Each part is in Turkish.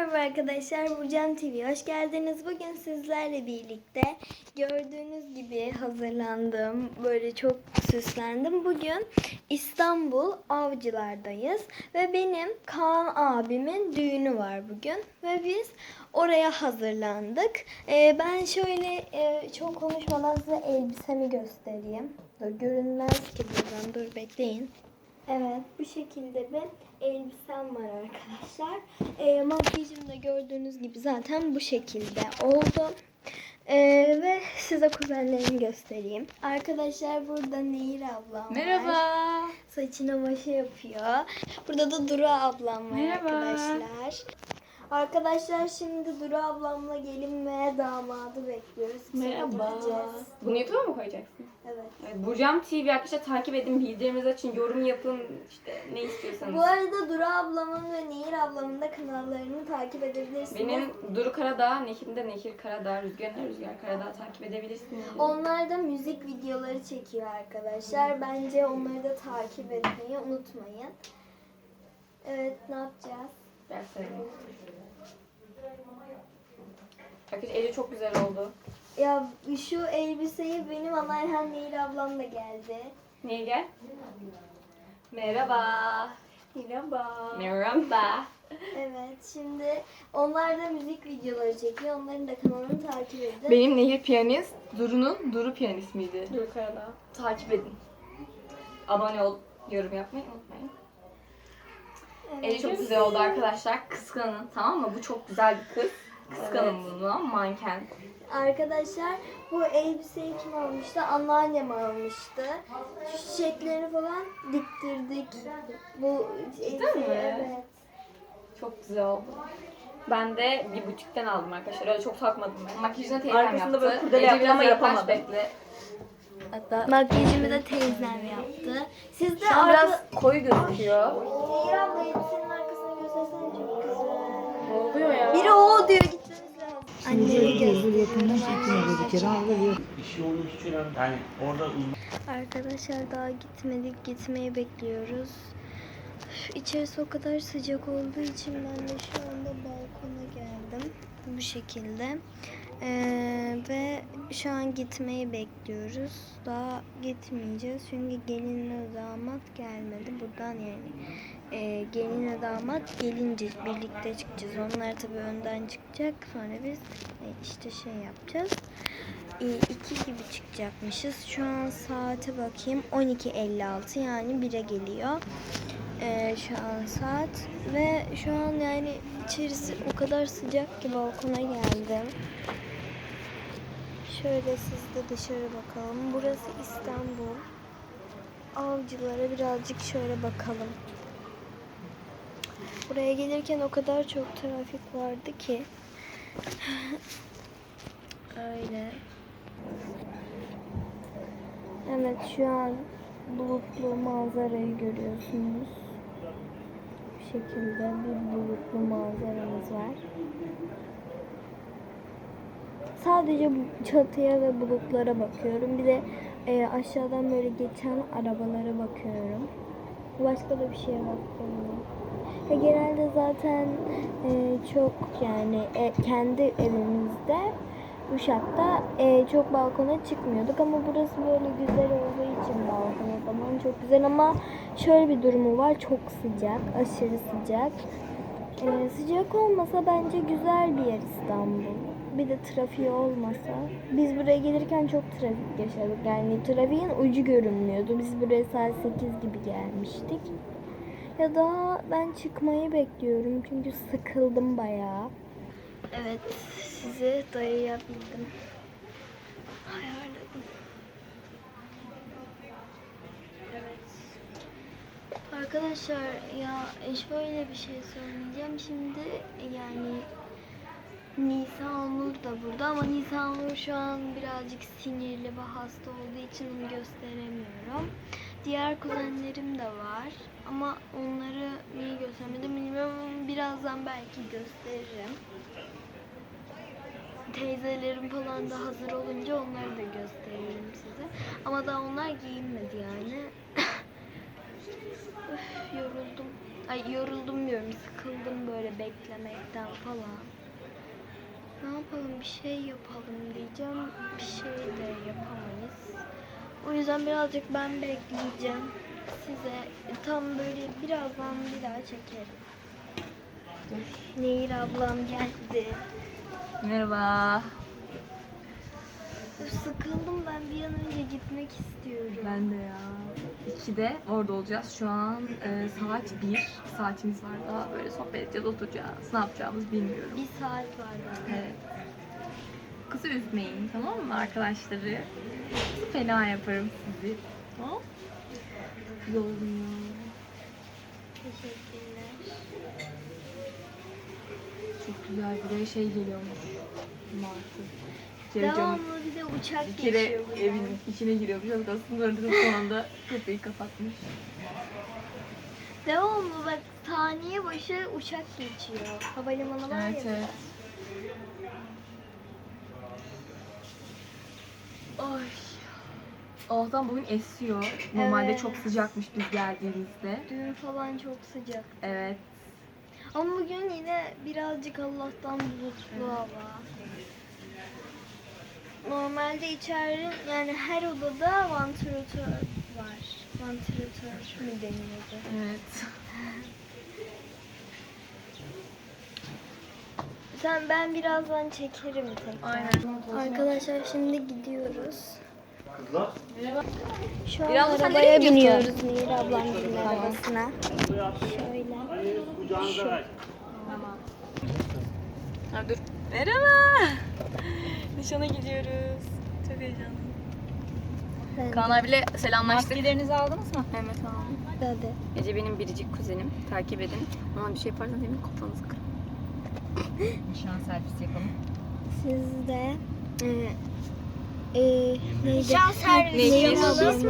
Merhaba arkadaşlar, Burcan TV hoş geldiniz. Bugün sizlerle birlikte gördüğünüz gibi hazırlandım. Böyle çok süslendim. Bugün İstanbul Avcılar'dayız ve benim Kaan abimin düğünü var bugün ve biz oraya hazırlandık. Ee, ben şöyle e, çok konuşmadan size elbisemi göstereyim. Dur, görünmez ki buradan. Dur bekleyin. Evet bu şekilde bir elbisem var arkadaşlar. E, makyajım da gördüğünüz gibi zaten bu şekilde oldu. E, ve size kuzenlerimi göstereyim. Arkadaşlar burada Nehir ablam var. Merhaba. Saçını başı yapıyor. Burada da Duru ablam var Merhaba. arkadaşlar. Arkadaşlar şimdi Duru ablamla gelin ve damadı bekliyoruz. Merhaba. gideceğiz. Bunu YouTube'a mı koyacaksın? Evet. Evet, Burcam TV arkadaşlar takip edin, bildirimlerinizi açın, yorum yapın, işte ne istiyorsanız. Bu arada Duru ablamın ve Nehir ablamın da kanallarını takip edebilirsiniz. Benim Duru Karadağ, Nehir'de Nehir Karadağ, Rüzgar'ın Rüzgar Karadağ takip edebilirsiniz. Onlar da müzik videoları çekiyor arkadaşlar. Bence onları da takip etmeyi unutmayın. Evet ne yapacağız? Arkadaşlar eli çok güzel oldu. Ya şu elbiseyi benim anneannem Nehir ablam da geldi. Nehir gel. Merhaba. Merhaba. Merhaba. Evet şimdi onlar da müzik videoları çekiyor. Onların da kanalını takip edin. Benim Nehir piyanist, Duru'nun Duru piyanist miydi? Duru Karadağ. Takip edin. Abone ol, yorum yapmayı unutmayın. Evet. Çok güzel oldu arkadaşlar. Kıskanın tamam mı? Bu çok güzel bir kız. Kıskanın bunu. Manken. Arkadaşlar bu elbiseyi kim almıştı? Anneannem almıştı. Şu çiçekleri falan diktirdik. Bu elbiseyi mi? evet. Çok güzel oldu. Ben de bir butikten aldım arkadaşlar. Öyle çok takmadım ben. Makyajını teyzem Arkasında yaptı. böyle kurdele yaptı ama yapamadım. Bekle. Hatta Makyajımı da teyzem yaptı. Siz de şu an arka... biraz koyu gözüküyor. Nehir abla elbisenin arkasını göstersene çok güzel. Ne oluyor ya? Biri o diyor gitmemiz lazım. Anneleri gösteriyor. bir. Yani orada Arkadaşlar daha gitmedik. Gitmeyi bekliyoruz. İçerisi o kadar sıcak olduğu için ben de şu anda balkona geldim. Bu şekilde. Şu an gitmeyi bekliyoruz. Daha gitmeyeceğiz. Çünkü gelinle damat gelmedi. Buradan yani e, gelinle damat gelince birlikte çıkacağız. Onlar tabii önden çıkacak. Sonra biz e, işte şey yapacağız. 2 gibi çıkacakmışız. Şu an saate bakayım. 12.56 yani 1'e geliyor. Ee, şu an saat ve şu an yani içerisi o kadar sıcak ki balkona geldim. Şöyle siz de dışarı bakalım. Burası İstanbul. Avcılara birazcık şöyle bakalım. Buraya gelirken o kadar çok trafik vardı ki. Öyle. Evet şu an bulutlu manzarayı görüyorsunuz. Bu şekilde bir bulutlu manzaramız var. Sadece bu çatıya ve bulutlara bakıyorum. Bir de e, aşağıdan böyle geçen arabalara bakıyorum. Başka da bir şeye bakmıyorum. Ya genelde zaten e, çok yani e, kendi evimizde Uşak'ta e, çok balkona çıkmıyorduk ama burası böyle güzel olduğu için balkon o zaman çok güzel ama şöyle bir durumu var çok sıcak aşırı sıcak E, sıcak olmasa bence güzel bir yer İstanbul bir de trafiği olmasa biz buraya gelirken çok trafik yaşadık yani trafiğin ucu görünmüyordu biz buraya saat 8 gibi gelmiştik ya da ben çıkmayı bekliyorum çünkü sıkıldım bayağı Evet, size dayayabildim. Ayarladım. Evet. Arkadaşlar ya e, şöyle bir şey söyleyeceğim. Şimdi yani Nisan Nur da burada ama Nisan Nur şu an birazcık sinirli ve hasta olduğu için onu gösteremiyorum. Diğer kuzenlerim de var ama onları niye göstermedim bilmiyorum birazdan belki gösteririm. Teyzelerim falan da hazır olunca onları da gösteririm size. Ama daha onlar giyinmedi yani. Öf, yoruldum. Ay yoruldum diyorum. Sıkıldım böyle beklemekten falan. Ne yapalım bir şey yapalım diyeceğim. Bir şey de yapamayız. O yüzden birazcık ben bekleyeceğim. Size tam böyle birazdan bir daha çekerim. Nehir ablam geldi. Merhaba. Sıkıldım ben bir an önce gitmek istiyorum. Ben de ya. İkide orada olacağız. Şu an e, saat 1. Saatimiz var daha böyle sohbet edeceğiz, oturacağız. Ne yapacağımızı bilmiyorum. Bir saat var daha. Evet. Kızı üzmeyin tamam mı arkadaşları? Fena yaparım sizi. Tamam? Ya. Teşekkürler. Çok güzel bir de şey geliyormuş. Martı. Cevcem Devamlı bir de uçak bir kere geçiyor buradan. evin içine giriyormuş. Aslında öldürüp şu anda kapıyı kapatmış. Devamlı bak saniye başı uçak geçiyor. Havalimanı var Evet ya. evet. Ay. Allah'tan bugün esiyor. Normalde Evet. çok sıcakmış biz geldiğimizde. Dün falan çok sıcak. Evet. Ama bugün yine birazcık Allah'tan bulutlu hava. Normalde içeride yani her odada vantilatör var. Vantilatör mü deniyordu? Evet. Sen ben birazdan çekerim tekrar. Aynen. Arkadaşlar şimdi gidiyoruz. Kızlar. Şu an Biraz arabaya biniyoruz Nehir ablamın arabasına. Şöyle. Kucağınıza ver. Ha, dur. Merhaba. Nişana gidiyoruz. Çok heyecanlı. Ben Kaan abiyle selamlaştık. Maskelerinizi aldınız mı? Evet tamam. Hadi. Ece benim biricik kuzenim. Takip edin. Ona bir şey yaparsanız emin kafanızı kırın. Nişan servisi yapalım. Siz de e, e, neydi? Şans servisi yapalım.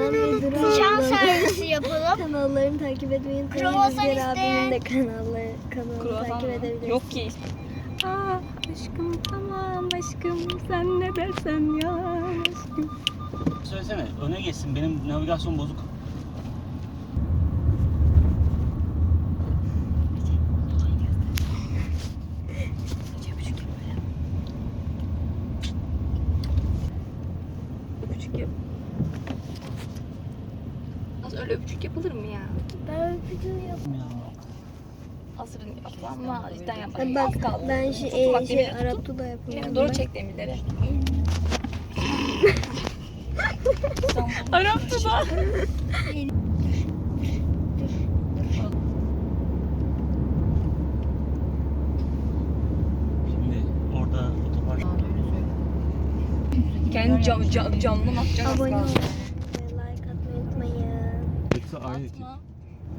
Şans ablamın servisi yapalım. kanallarını takip etmeyi unutmayın. Kruvasan Rüzgar abinin isteyen- de kanalları, kanalını takip edebilirsiniz. Yok ki. Aa, aşkım tamam aşkım sen ne dersen ya aşkım. Söylesene öne geçsin benim navigasyon bozuk. Öpücük yap. Az öyle öpücük yapılır mı ya? Ben öpücüğü yap. Asırın yap ama cidden yap. Bak, bak Az kaldı. ben şey, e, şey demiri tutun. Arap da yapıyorum. Doğru çek demirleri. Arap da. Şimdi orada otopark. Kendi cam, cam, camdan atacağım. Abone olmayı, like atmayı unutmayın. Hepsi aynı tip. Atma.